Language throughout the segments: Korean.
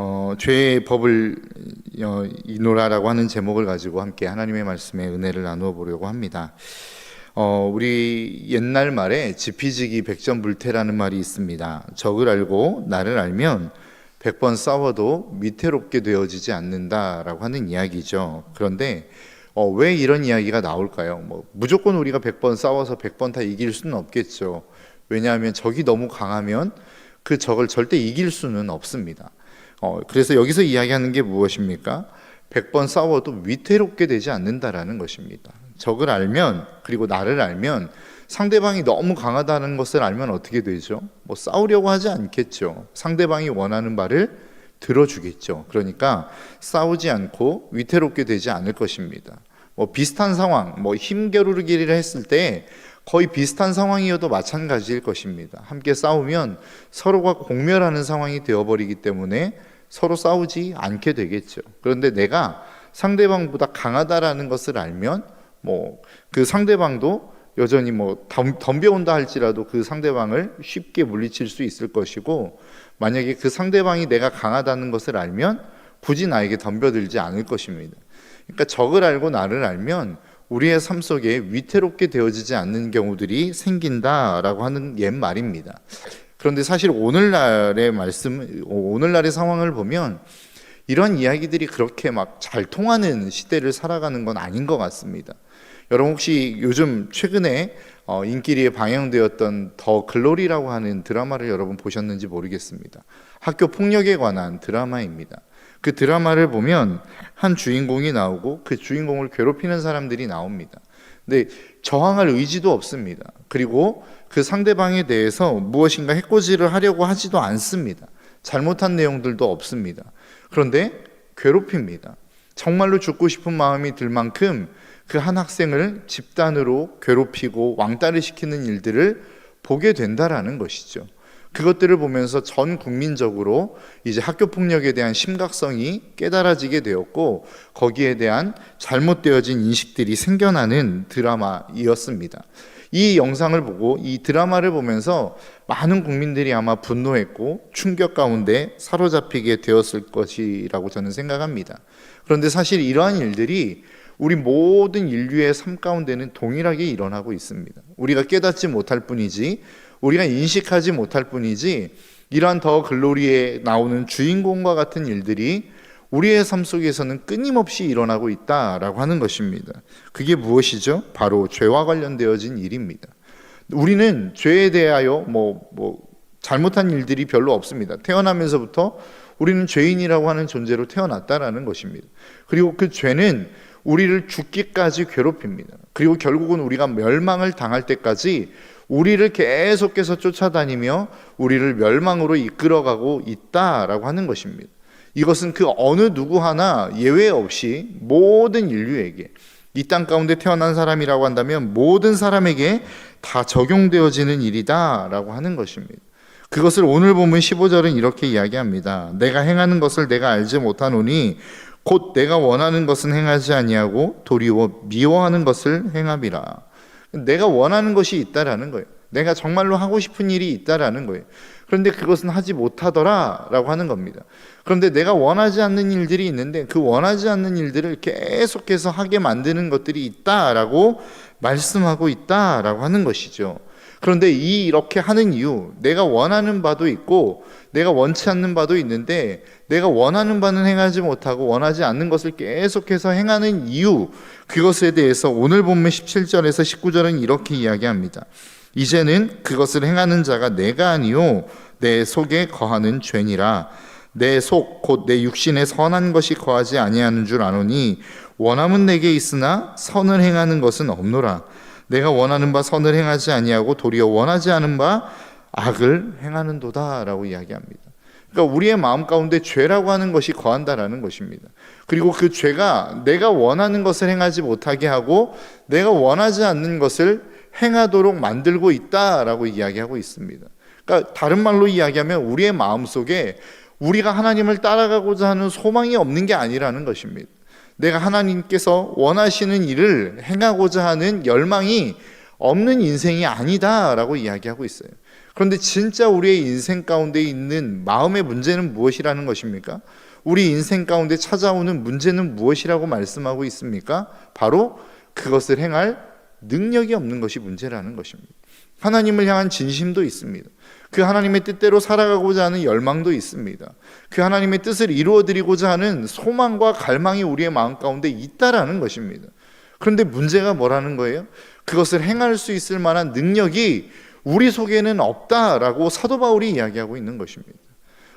어, 죄의 법을 어, 이노라라고 하는 제목을 가지고 함께 하나님의 말씀에 은혜를 나누어 보려고 합니다. 어, 우리 옛날 말에 지피지기 백전불태라는 말이 있습니다. 적을 알고 나를 알면 백번 싸워도 위태롭게 되어지지 않는다라고 하는 이야기죠. 그런데 어, 왜 이런 이야기가 나올까요? 뭐 무조건 우리가 백 번 싸워서 백 번 다 이길 수는 없겠죠. 왜냐하면 적이 너무 강하면 그 적을 절대 이길 수는 없습니다. 어, 그래서 여기서 이야기하는 게 무엇입니까? 백번 싸워도 위태롭게 되지 않는다라는 것입니다. 적을 알면 그리고 나를 알면 상대방이 너무 강하다는 것을 알면 어떻게 되죠? 뭐 싸우려고 하지 않겠죠. 상대방이 원하는 바를 들어주겠죠. 그러니까 싸우지 않고 위태롭게 되지 않을 것입니다. 뭐 비슷한 상황, 뭐 힘겨루기를 했을 때 거의 비슷한 상황이어도 마찬가지일 것입니다. 함께 싸우면 서로가 공멸하는 상황이 되어버리기 때문에 서로 싸우지 않게 되겠죠. 그런데 내가 상대방보다 강하다라는 것을 알면 뭐 그 상대방도 여전히 뭐 덤- 덤벼온다 할지라도 그 상대방을 쉽게 물리칠 수 있을 것이고 만약에 그 상대방이 내가 강하다는 것을 알면 굳이 나에게 덤벼들지 않을 것입니다. 그러니까 적을 알고 나를 알면 우리의 삶 속에 위태롭게 되어지지 않는 경우들이 생긴다라고 하는 옛 말입니다. 그런데 사실 오늘날의 말씀, 오늘날의 상황을 보면 이런 이야기들이 그렇게 막 잘 통하는 시대를 살아가는 건 아닌 것 같습니다. 여러분 혹시 요즘 최근에 어, 인기리에 방영되었던 더 글로리라고 하는 드라마를 여러분 보셨는지 모르겠습니다. 학교 폭력에 관한 드라마입니다. 그 드라마를 보면 한 주인공이 나오고 그 주인공을 괴롭히는 사람들이 나옵니다. 근데 저항할 의지도 없습니다. 그리고 그 상대방에 대해서 무엇인가 해코지를 하려고 하지도 않습니다. 잘못한 내용들도 없습니다. 그런데 괴롭힙니다. 정말로 죽고 싶은 마음이 들 만큼 그 한 학생을 집단으로 괴롭히고 왕따를 시키는 일들을 보게 된다라는 것이죠. 그것들을 보면서 전 국민적으로 이제 학교 폭력에 대한 심각성이 깨달아지게 되었고 거기에 대한 잘못되어진 인식들이 생겨나는 드라마이었습니다. 이 영상을 보고 이 드라마를 보면서 많은 국민들이 아마 분노했고 충격 가운데 사로잡히게 되었을 것이라고 저는 생각합니다. 그런데 사실 이러한 일들이 우리 모든 인류의 삶 가운데는 동일하게 일어나고 있습니다. 우리가 깨닫지 못할 뿐이지, 우리가 인식하지 못할 뿐이지, 이러한 더 글로리에 나오는 주인공과 같은 일들이 우리의 삶 속에서는 끊임없이 일어나고 있다라고 하는 것입니다. 그게 무엇이죠? 바로 죄와 관련되어진 일입니다. 우리는 죄에 대하여 뭐, 뭐, 잘못한 일들이 별로 없습니다. 태어나면서부터 우리는 죄인이라고 하는 존재로 태어났다라는 것입니다. 그리고 그 죄는 우리를 죽기까지 괴롭힙니다. 그리고 결국은 우리가 멸망을 당할 때까지 우리를 계속해서 쫓아다니며 우리를 멸망으로 이끌어가고 있다라고 하는 것입니다. 이것은 그 어느 누구 하나 예외 없이 모든 인류에게 이 땅 가운데 태어난 사람이라고 한다면 모든 사람에게 다 적용되어지는 일이다라고 하는 것입니다. 그것을 오늘 보면 15절은 이렇게 이야기합니다. 내가 행하는 것을 내가 알지 못하노니 곧 내가 원하는 것은 행하지 아니하고 도리어 미워하는 것을 행함이라. 내가 원하는 것이 있다라는 거예요. 내가 정말로 하고 싶은 일이 있다라는 거예요. 그런데 그것은 하지 못하더라라고 하는 겁니다. 그런데 내가 원하지 않는 일들이 있는데 그 원하지 않는 일들을 계속해서 하게 만드는 것들이 있다라고 말씀하고 있다라고 하는 것이죠. 그런데 이 이렇게 하는 이유, 내가 원하는 바도 있고 내가 원치 않는 바도 있는데 내가 원하는 바는 행하지 못하고 원하지 않는 것을 계속해서 행하는 이유, 그것에 대해서 오늘 본문 17절에서 19절은 이렇게 이야기합니다. 이제는 그것을 행하는 자가 내가 아니요 내 속에 거하는 죄니라 내 속 곧 내 육신에 선한 것이 거하지 아니하는 줄 아노니 원함은 내게 있으나 선을 행하는 것은 없노라 내가 원하는 바 선을 행하지 아니하고 도리어 원하지 않은 바 악을 행하는도다라고 이야기합니다. 그러니까 우리의 마음 가운데 죄라고 하는 것이 거한다라는 것입니다. 그리고 그 죄가 내가 원하는 것을 행하지 못하게 하고 내가 원하지 않는 것을 행하도록 만들고 있다라고 이야기하고 있습니다. 그러니까 다른 말로 이야기하면 우리의 마음 속에 우리가 하나님을 따라가고자 하는 소망이 없는 게 아니라는 것입니다. 내가 하나님께서 원하시는 일을 행하고자 하는 열망이 없는 인생이 아니다라고 이야기하고 있어요. 그런데 진짜 우리의 인생 가운데 있는 마음의 문제는 무엇이라는 것입니까? 우리 인생 가운데 찾아오는 문제는 무엇이라고 말씀하고 있습니까? 바로 그것을 행할 능력이 없는 것이 문제라는 것입니다. 하나님을 향한 진심도 있습니다. 그 하나님의 뜻대로 살아가고자 하는 열망도 있습니다. 그 하나님의 뜻을 이루어 드리고자 하는 소망과 갈망이 우리의 마음 가운데 있다라는 것입니다. 그런데 문제가 뭐라는 거예요? 그것을 행할 수 있을 만한 능력이 우리 속에는 없다라고 사도 바울이 이야기하고 있는 것입니다.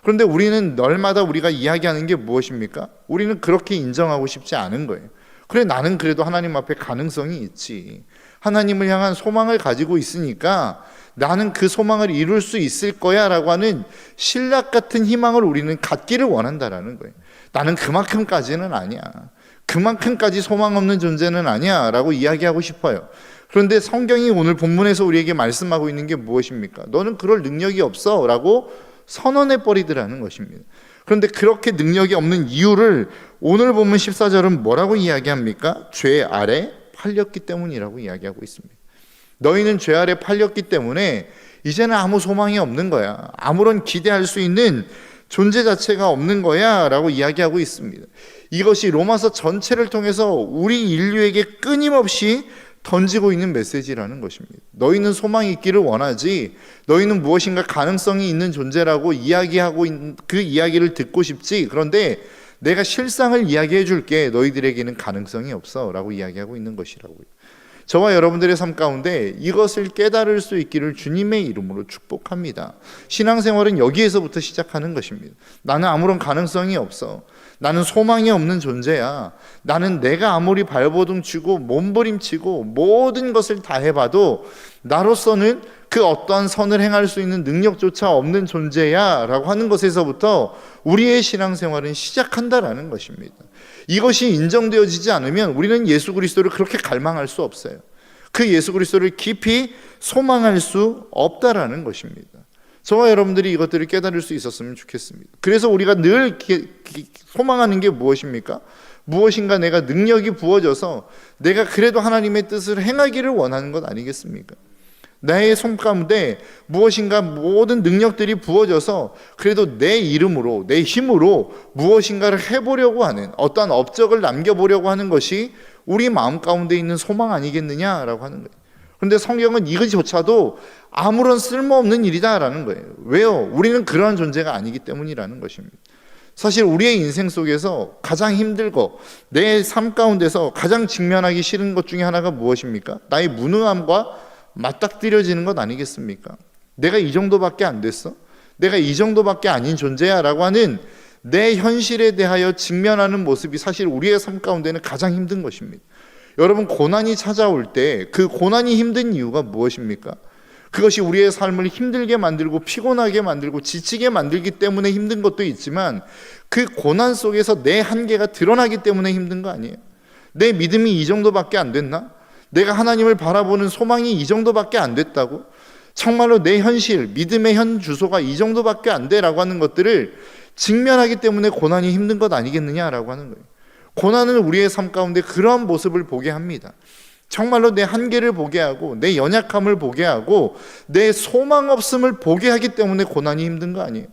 그런데 우리는 날마다 우리가 이야기하는 게 무엇입니까? 우리는 그렇게 인정하고 싶지 않은 거예요. 그래, 나는 그래도 하나님 앞에 가능성이 있지. 하나님을 향한 소망을 가지고 있으니까 나는 그 소망을 이룰 수 있을 거야 라고 하는 신락 같은 희망을 우리는 갖기를 원한다라는 거예요. 나는 그만큼까지는 아니야. 그만큼까지 소망 없는 존재는 아니야 라고 이야기하고 싶어요. 그런데 성경이 오늘 본문에서 우리에게 말씀하고 있는 게 무엇입니까? 너는 그럴 능력이 없어 라고 선언해 버리더라는 것입니다. 그런데 그렇게 능력이 없는 이유를 오늘 본문 14절은 뭐라고 이야기합니까? 죄 아래 팔렸기 때문이라고 이야기하고 있습니다. 너희는 죄 아래 팔렸기 때문에 이제는 아무 소망이 없는 거야. 아무런 기대할 수 있는 존재 자체가 없는 거야. 라고 이야기하고 있습니다. 이것이 로마서 전체를 통해서 우리 인류에게 끊임없이 던지고 있는 메시지라는 것입니다. 너희는 소망이 있기를 원하지, 너희는 무엇인가 가능성이 있는 존재라고 이야기하고 그 이야기를 듣고 싶지. 그런데 내가 실상을 이야기해 줄게. 너희들에게는 가능성이 없어. 라고 이야기하고 있는 것이라고요. 저와 여러분들의 삶 가운데 이것을 깨달을 수 있기를 주님의 이름으로 축복합니다. 신앙생활은 여기에서부터 시작하는 것입니다. 나는 아무런 가능성이 없어. 나는 소망이 없는 존재야. 나는 내가 아무리 발버둥 치고 몸부림치고 모든 것을 다 해봐도 나로서는 그 어떠한 선을 행할 수 있는 능력조차 없는 존재야 라고 하는 것에서부터 우리의 신앙생활은 시작한다라는 것입니다. 이것이 인정되어지지 않으면 우리는 예수 그리스도를 그렇게 갈망할 수 없어요. 그 예수 그리스도를 깊이 소망할 수 없다라는 것입니다. 저와 여러분들이 이것들을 깨달을 수 있었으면 좋겠습니다. 그래서 우리가 늘 소망하는 게 무엇입니까? 무엇인가 내가 능력이 부어져서 내가 그래도 하나님의 뜻을 행하기를 원하는 것 아니겠습니까? 나의 손 가운데 무엇인가 모든 능력들이 부어져서 그래도 내 이름으로 내 힘으로 무엇인가를 해보려고 하는 어떠한 업적을 남겨보려고 하는 것이 우리 마음 가운데 있는 소망 아니겠느냐라고 하는 거예요. 그런데 성경은 이것조차도 아무런 쓸모없는 일이다라는 거예요. 왜요? 우리는 그러한 존재가 아니기 때문이라는 것입니다. 사실 우리의 인생 속에서 가장 힘들고 내 삶 가운데서 가장 직면하기 싫은 것 중에 하나가 무엇입니까? 나의 무능함과 맞닥뜨려지는 것 아니겠습니까? 내가 이 정도밖에 안 됐어? 내가 이 정도밖에 아닌 존재야 라고 하는 내 현실에 대하여 직면하는 모습이 사실 우리의 삶 가운데는 가장 힘든 것입니다. 여러분, 고난이 찾아올 때 그 고난이 힘든 이유가 무엇입니까? 그것이 우리의 삶을 힘들게 만들고 피곤하게 만들고 지치게 만들기 때문에 힘든 것도 있지만 그 고난 속에서 내 한계가 드러나기 때문에 힘든 거 아니에요? 내 믿음이 이 정도밖에 안 됐나? 내가 하나님을 바라보는 소망이 이 정도밖에 안 됐다고? 정말로 내 현실, 믿음의 현 주소가 이 정도밖에 안 돼라고 하는 것들을 직면하기 때문에 고난이 힘든 것 아니겠느냐라고 하는 거예요. 고난은 우리의 삶 가운데 그러한 모습을 보게 합니다. 정말로 내 한계를 보게 하고 내 연약함을 보게 하고 내 소망 없음을 보게 하기 때문에 고난이 힘든 거 아니에요.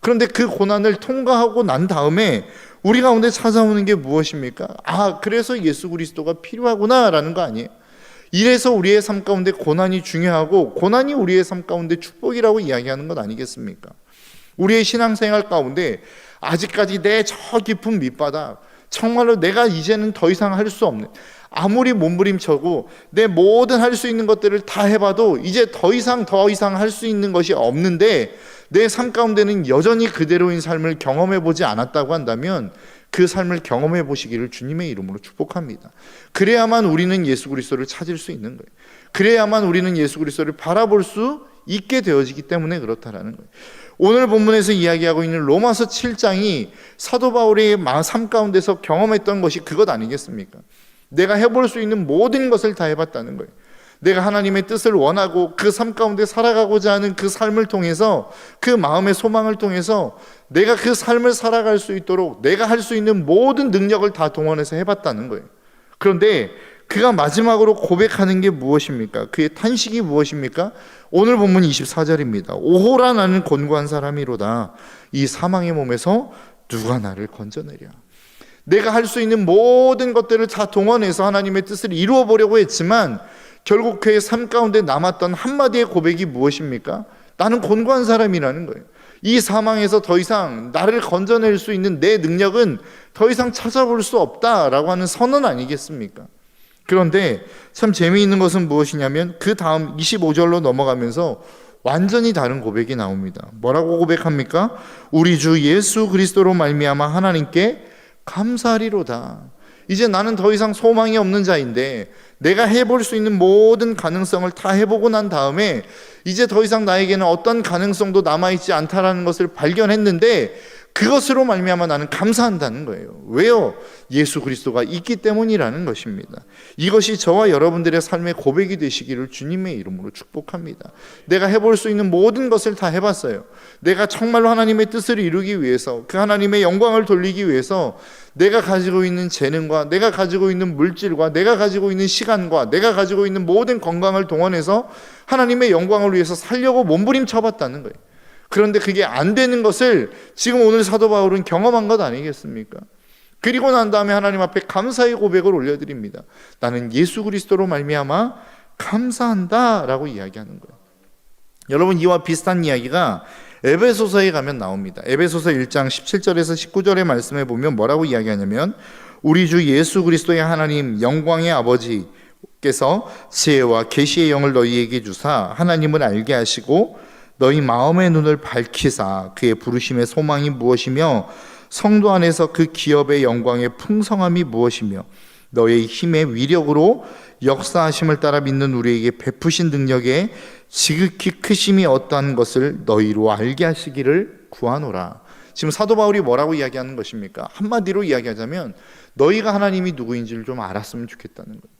그런데 그 고난을 통과하고 난 다음에 우리 가운데 찾아오는 게 무엇입니까? 아, 그래서 예수 그리스도가 필요하구나라는 거 아니에요. 이래서 우리의 삶 가운데 고난이 중요하고 고난이 우리의 삶 가운데 축복이라고 이야기하는 것 아니겠습니까? 우리의 신앙생활 가운데 아직까지 내 저 깊은 밑바닥 정말로 내가 이제는 더 이상 할 수 없는 아무리 몸부림쳐고 내 모든 할 수 있는 것들을 다 해봐도 이제 더 이상 더 이상 할 수 있는 것이 없는데 내 삶 가운데는 여전히 그대로인 삶을 경험해 보지 않았다고 한다면 그 삶을 경험해 보시기를 주님의 이름으로 축복합니다. 그래야만 우리는 예수 그리스도를 찾을 수 있는 거예요. 그래야만 우리는 예수 그리스도를 바라볼 수 있게 되어지기 때문에 그렇다라는 거예요. 오늘 본문에서 이야기하고 있는 로마서 7장이 사도 바울의 삶 가운데서 경험했던 것이 그것 아니겠습니까? 내가 해볼 수 있는 모든 것을 다 해봤다는 거예요. 내가 하나님의 뜻을 원하고 그 삶 가운데 살아가고자 하는 그 삶을 통해서 그 마음의 소망을 통해서 내가 그 삶을 살아갈 수 있도록 내가 할 수 있는 모든 능력을 다 동원해서 해봤다는 거예요. 그런데 그가 마지막으로 고백하는 게 무엇입니까? 그의 탄식이 무엇입니까? 오늘 본문 24절입니다. 오호라 나는 곤고한 사람이로다. 이 사망의 몸에서 누가 나를 건져내랴. 내가 할 수 있는 모든 것들을 다 동원해서 하나님의 뜻을 이루어 보려고 했지만 결국 그의 삶 가운데 남았던 한마디의 고백이 무엇입니까? 나는 곤고한 사람이라는 거예요. 이 사망에서 더 이상 나를 건져낼 수 있는 내 능력은 더 이상 찾아볼 수 없다라고 하는 선언 아니겠습니까? 그런데 참 재미있는 것은 무엇이냐면 그 다음 25절로 넘어가면서 완전히 다른 고백이 나옵니다. 뭐라고 고백합니까? 우리 주 예수 그리스도로 말미암아 하나님께 감사하리로다. 이제 나는 더 이상 소망이 없는 자인데 내가 해볼 수 있는 모든 가능성을 다 해보고 난 다음에 이제 더 이상 나에게는 어떤 가능성도 남아있지 않다라는 것을 발견했는데 그것으로 말미암아 나는 감사한다는 거예요. 왜요? 예수 그리스도가 있기 때문이라는 것입니다. 이것이 저와 여러분들의 삶의 고백이 되시기를 주님의 이름으로 축복합니다. 내가 해볼 수 있는 모든 것을 다 해봤어요. 내가 정말로 하나님의 뜻을 이루기 위해서 그 하나님의 영광을 돌리기 위해서 내가 가지고 있는 재능과 내가 가지고 있는 물질과 내가 가지고 있는 시간과 내가 가지고 있는 모든 건강을 동원해서 하나님의 영광을 위해서 살려고 몸부림쳐봤다는 거예요. 그런데 그게 안 되는 것을 지금 오늘 사도 바울은 경험한 것 아니겠습니까? 그리고 난 다음에 하나님 앞에 감사의 고백을 올려드립니다. 나는 예수 그리스도로 말미암아 감사한다라고 이야기하는 거예요. 여러분 이와 비슷한 이야기가 에베소서에 가면 나옵니다. 에베소서 1장 17절에서 19절의 말씀에 보면 뭐라고 이야기하냐면 우리 주 예수 그리스도의 하나님 영광의 아버지께서 지혜와 계시의 영을 너희에게 주사 하나님을 알게 하시고 너희 마음의 눈을 밝히사 그의 부르심의 소망이 무엇이며 성도 안에서 그 기업의 영광의 풍성함이 무엇이며 너의 힘의 위력으로 역사하심을 따라 믿는 우리에게 베푸신 능력에 지극히 크심이 어떠한 것을 너희로 알게 하시기를 구하노라. 지금 사도 바울이 뭐라고 이야기하는 것입니까? 한마디로 이야기하자면 너희가 하나님이 누구인지를 좀 알았으면 좋겠다는 거예요.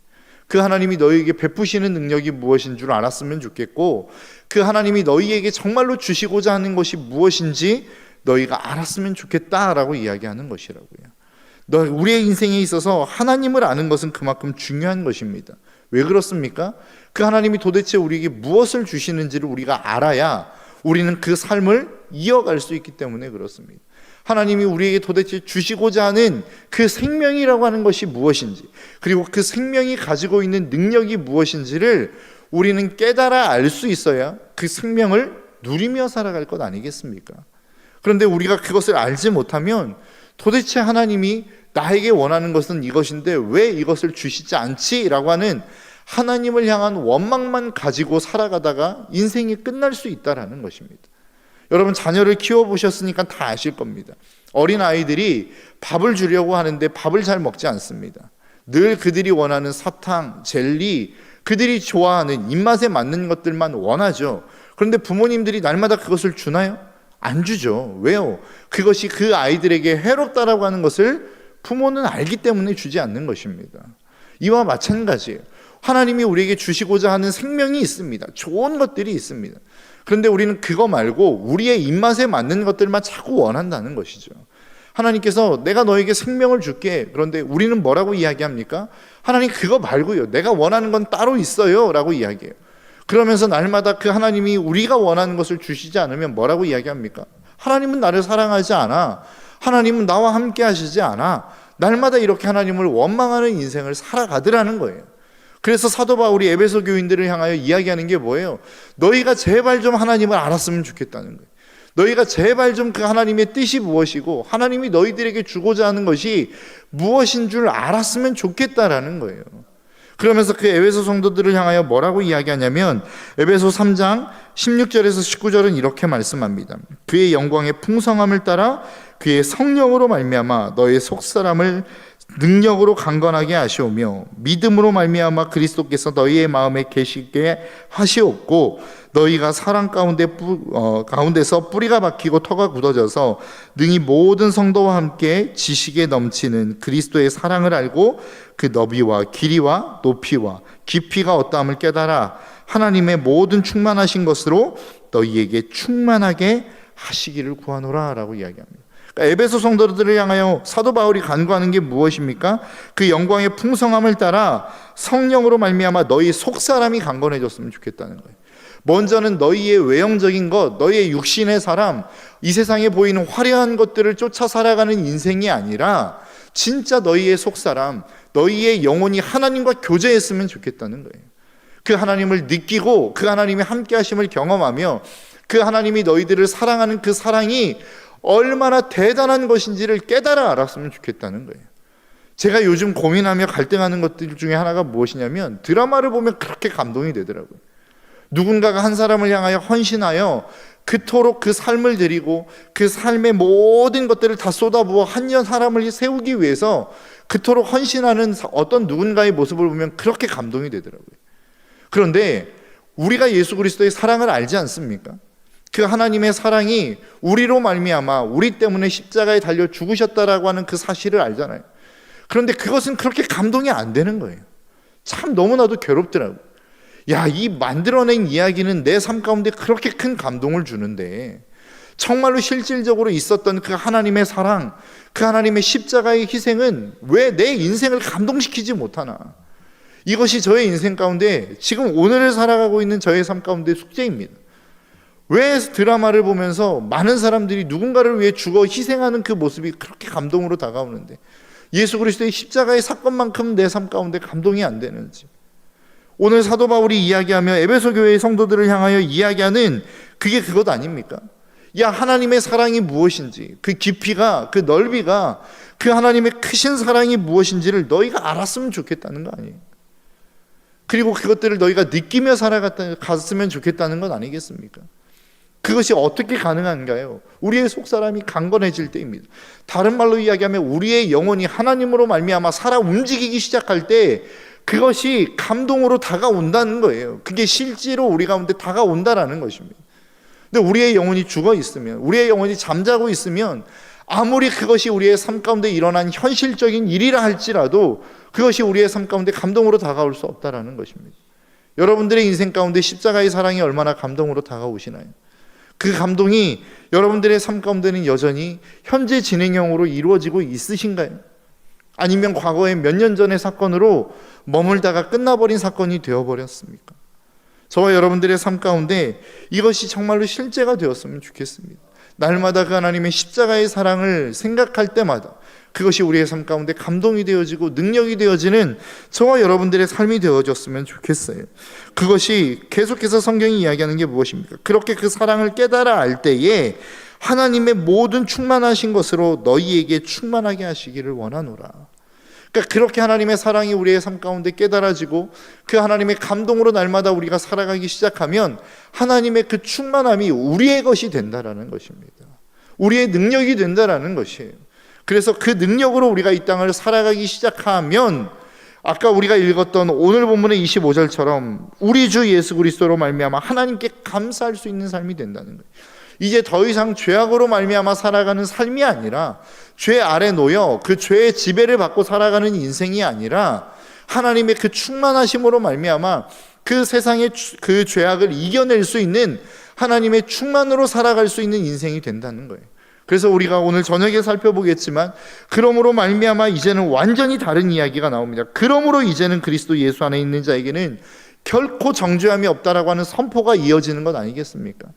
그 하나님이 너희에게 베푸시는 능력이 무엇인 줄 알았으면 좋겠고 그 하나님이 너희에게 정말로 주시고자 하는 것이 무엇인지 너희가 알았으면 좋겠다라고 이야기하는 것이라고요. 너 우리의 인생에 있어서 하나님을 아는 것은 그만큼 중요한 것입니다. 왜 그렇습니까? 그 하나님이 도대체 우리에게 무엇을 주시는지를 우리가 알아야 우리는 그 삶을 이어갈 수 있기 때문에 그렇습니다. 하나님이 우리에게 도대체 주시고자 하는 그 생명이라고 하는 것이 무엇인지, 그리고 그 생명이 가지고 있는 능력이 무엇인지를 우리는 깨달아 알 수 있어야 그 생명을 누리며 살아갈 것 아니겠습니까? 그런데 우리가 그것을 알지 못하면 도대체 하나님이 나에게 원하는 것은 이것인데 왜 이것을 주시지 않지? 라고 하는 하나님을 향한 원망만 가지고 살아가다가 인생이 끝날 수 있다라는 것입니다. 여러분 자녀를 키워 보셨으니까 다 아실 겁니다. 어린 아이들이 밥을 주려고 하는데 밥을 잘 먹지 않습니다. 늘 그들이 원하는 사탕, 젤리, 그들이 좋아하는 입맛에 맞는 것들만 원하죠. 그런데 부모님들이 날마다 그것을 주나요? 안 주죠. 왜요? 그것이 그 아이들에게 해롭다라고 하는 것을 부모는 알기 때문에 주지 않는 것입니다. 이와 마찬가지예요. 하나님이 우리에게 주시고자 하는 생명이 있습니다. 좋은 것들이 있습니다. 그런데 우리는 그거 말고 우리의 입맛에 맞는 것들만 자꾸 원한다는 것이죠. 하나님께서 내가 너에게 생명을 줄게. 그런데 우리는 뭐라고 이야기합니까? 하나님 그거 말고요. 내가 원하는 건 따로 있어요. 라고 이야기해요. 그러면서 날마다 그 하나님이 우리가 원하는 것을 주시지 않으면 뭐라고 이야기합니까? 하나님은 나를 사랑하지 않아. 하나님은 나와 함께 하시지 않아. 날마다 이렇게 하나님을 원망하는 인생을 살아가더라는 거예요. 그래서 사도 바울이 에베소 교인들을 향하여 이야기하는 게 뭐예요? 너희가 제발 좀 하나님을 알았으면 좋겠다는 거예요. 너희가 제발 좀 그 하나님의 뜻이 무엇이고 하나님이 너희들에게 주고자 하는 것이 무엇인 줄 알았으면 좋겠다라는 거예요. 그러면서 그 에베소 성도들을 향하여 뭐라고 이야기하냐면 에베소 3장 16절에서 19절은 이렇게 말씀합니다. 그의 영광의 풍성함을 따라 그의 성령으로 말미암아 너의 속사람을 능력으로 강건하게 하시오며 믿음으로 말미암아 그리스도께서 너희의 마음에 계시게 하시옵고 너희가 사랑 가운데 뿌, 어, 가운데서 뿌리가 박히고 터가 굳어져서 능히 모든 성도와 함께 지식에 넘치는 그리스도의 사랑을 알고 그 너비와 길이와 높이와 깊이가 어떠함을 깨달아 하나님의 모든 충만하신 것으로 너희에게 충만하게 하시기를 구하노라라고 이야기합니다. 그러니까 에베소 성도들을 향하여 사도 바울이 간구하는 게 무엇입니까? 그 영광의 풍성함을 따라 성령으로 말미암아 너희 속 사람이 강건해졌으면 좋겠다는 거예요. 먼저는 너희의 외형적인 것, 너희의 육신의 사람, 이 세상에 보이는 화려한 것들을 쫓아 살아가는 인생이 아니라 진짜 너희의 속 사람, 너희의 영혼이 하나님과 교제했으면 좋겠다는 거예요. 그 하나님을 느끼고 그 하나님의 함께 하심을 경험하며 그 하나님이 너희들을 사랑하는 그 사랑이 얼마나 대단한 것인지를 깨달아 알았으면 좋겠다는 거예요. 제가 요즘 고민하며 갈등하는 것들 중에 하나가 무엇이냐면 드라마를 보면 그렇게 감동이 되더라고요. 누군가가 한 사람을 향하여 헌신하여 그토록 그 삶을 드리고 그 삶의 모든 것들을 다 쏟아부어 한 년 사람을 세우기 위해서 그토록 헌신하는 어떤 누군가의 모습을 보면 그렇게 감동이 되더라고요. 그런데 우리가 예수 그리스도의 사랑을 알지 않습니까? 그 하나님의 사랑이 우리로 말미암아 우리 때문에 십자가에 달려 죽으셨다라고 하는 그 사실을 알잖아요. 그런데 그것은 그렇게 감동이 안 되는 거예요. 참 너무나도 괴롭더라고. 야, 이 만들어낸 이야기는 내 삶 가운데 그렇게 큰 감동을 주는데 정말로 실질적으로 있었던 그 하나님의 사랑, 그 하나님의 십자가의 희생은 왜 내 인생을 감동시키지 못하나? 이것이 저의 인생 가운데 지금 오늘을 살아가고 있는 저의 삶 가운데 숙제입니다. 왜 드라마를 보면서 많은 사람들이 누군가를 위해 죽어 희생하는 그 모습이 그렇게 감동으로 다가오는데 예수 그리스도의 십자가의 사건만큼 내 삶 가운데 감동이 안 되는지 오늘 사도 바울이 이야기하며 에베소 교회의 성도들을 향하여 이야기하는 그게 그것 아닙니까? 야 하나님의 사랑이 무엇인지 그 깊이가 그 넓이가 그 하나님의 크신 사랑이 무엇인지를 너희가 알았으면 좋겠다는 거 아니에요? 그리고 그것들을 너희가 느끼며 살아갔으면 좋겠다는 건 아니겠습니까? 그것이 어떻게 가능한가요? 우리의 속 사람이 강건해질 때입니다. 다른 말로 이야기하면 우리의 영혼이 하나님으로 말미암아 살아 움직이기 시작할 때 그것이 감동으로 다가온다는 거예요. 그게 실제로 우리 가운데 다가온다라는 것입니다. 근데 우리의 영혼이 죽어 있으면, 우리의 영혼이 잠자고 있으면 아무리 그것이 우리의 삶 가운데 일어난 현실적인 일이라 할지라도 그것이 우리의 삶 가운데 감동으로 다가올 수 없다라는 것입니다. 여러분들의 인생 가운데 십자가의 사랑이 얼마나 감동으로 다가오시나요? 그 감동이 여러분들의 삶 가운데는 여전히 현재 진행형으로 이루어지고 있으신가요? 아니면 과거에 몇 년 전의 사건으로 머물다가 끝나버린 사건이 되어버렸습니까? 저와 여러분들의 삶 가운데 이것이 정말로 실제가 되었으면 좋겠습니다. 날마다 그 하나님의 십자가의 사랑을 생각할 때마다 그것이 우리의 삶 가운데 감동이 되어지고 능력이 되어지는 저와 여러분들의 삶이 되어졌으면 좋겠어요. 그것이 계속해서 성경이 이야기하는 게 무엇입니까? 그렇게 그 사랑을 깨달아 알 때에 하나님의 모든 충만하신 것으로 너희에게 충만하게 하시기를 원하노라. 그러니까 그렇게 하나님의 사랑이 우리의 삶 가운데 깨달아지고 그 하나님의 감동으로 날마다 우리가 살아가기 시작하면 하나님의 그 충만함이 우리의 것이 된다라는 것입니다. 우리의 능력이 된다라는 것이에요. 그래서 그 능력으로 우리가 이 땅을 살아가기 시작하면 아까 우리가 읽었던 오늘 본문의 25절처럼 우리 주 예수 그리스도로 말미암아 하나님께 감사할 수 있는 삶이 된다는 거예요. 이제 더 이상 죄악으로 말미암아 살아가는 삶이 아니라 죄 아래 놓여 그 죄의 지배를 받고 살아가는 인생이 아니라 하나님의 그 충만하심으로 말미암아 그 세상의 그 죄악을 이겨낼 수 있는 하나님의 충만으로 살아갈 수 있는 인생이 된다는 거예요. 그래서 우리가 오늘 저녁에 살펴보겠지만 그러므로 말미암아 이제는 완전히 다른 이야기가 나옵니다. 그러므로 이제는 그리스도 예수 안에 있는 자에게는 결코 정죄함이 없다라고 하는 선포가 이어지는 것 아니겠습니까?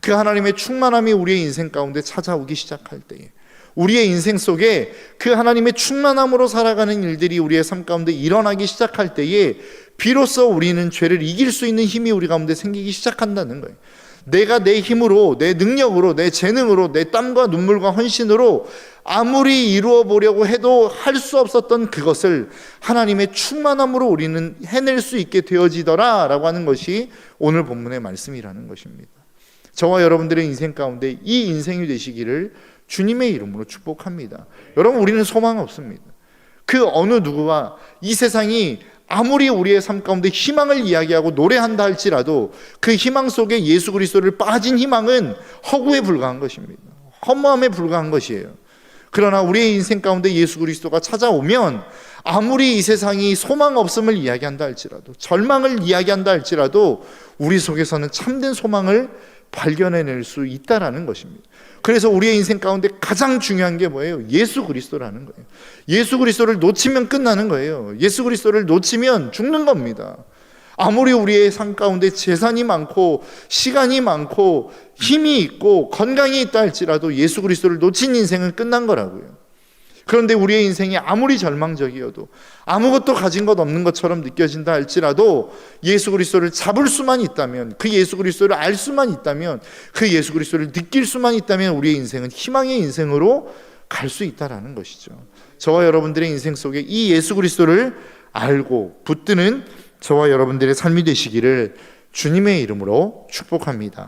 그 하나님의 충만함이 우리의 인생 가운데 찾아오기 시작할 때에 우리의 인생 속에 그 하나님의 충만함으로 살아가는 일들이 우리의 삶 가운데 일어나기 시작할 때에 비로소 우리는 죄를 이길 수 있는 힘이 우리 가운데 생기기 시작한다는 거예요. 내가 내 힘으로, 내 능력으로, 내 재능으로, 내 땀과 눈물과 헌신으로 아무리 이루어 보려고 해도 할 수 없었던 그것을 하나님의 충만함으로 우리는 해낼 수 있게 되어지더라 라고 하는 것이 오늘 본문의 말씀이라는 것입니다. 저와 여러분들의 인생 가운데 이 인생이 되시기를 주님의 이름으로 축복합니다. 여러분 우리는 소망 없습니다. 그 어느 누구와 이 세상이 아무리 우리의 삶 가운데 희망을 이야기하고 노래한다 할지라도 그 희망 속에 예수 그리스도를 빠진 희망은 허구에 불과한 것입니다. 허무함에 불과한 것이에요. 그러나 우리의 인생 가운데 예수 그리스도가 찾아오면 아무리 이 세상이 소망 없음을 이야기한다 할지라도 절망을 이야기한다 할지라도 우리 속에서는 참된 소망을 발견해낼 수 있다라는 것입니다. 그래서 우리의 인생 가운데 가장 중요한 게 뭐예요? 예수 그리스도라는 거예요. 예수 그리스도를 놓치면 끝나는 거예요. 예수 그리스도를 놓치면 죽는 겁니다. 아무리 우리의 삶 가운데 재산이 많고 시간이 많고 힘이 있고 건강이 있다 할지라도 예수 그리스도를 놓친 인생은 끝난 거라고요. 그런데 우리의 인생이 아무리 절망적이어도 아무것도 가진 것 없는 것처럼 느껴진다 할지라도 예수 그리스도를 잡을 수만 있다면 그 예수 그리스도를 알 수만 있다면 그 예수 그리스도를 느낄 수만 있다면 우리의 인생은 희망의 인생으로 갈 수 있다라는 것이죠. 저와 여러분들의 인생 속에 이 예수 그리스도를 알고 붙드는 저와 여러분들의 삶이 되시기를 주님의 이름으로 축복합니다.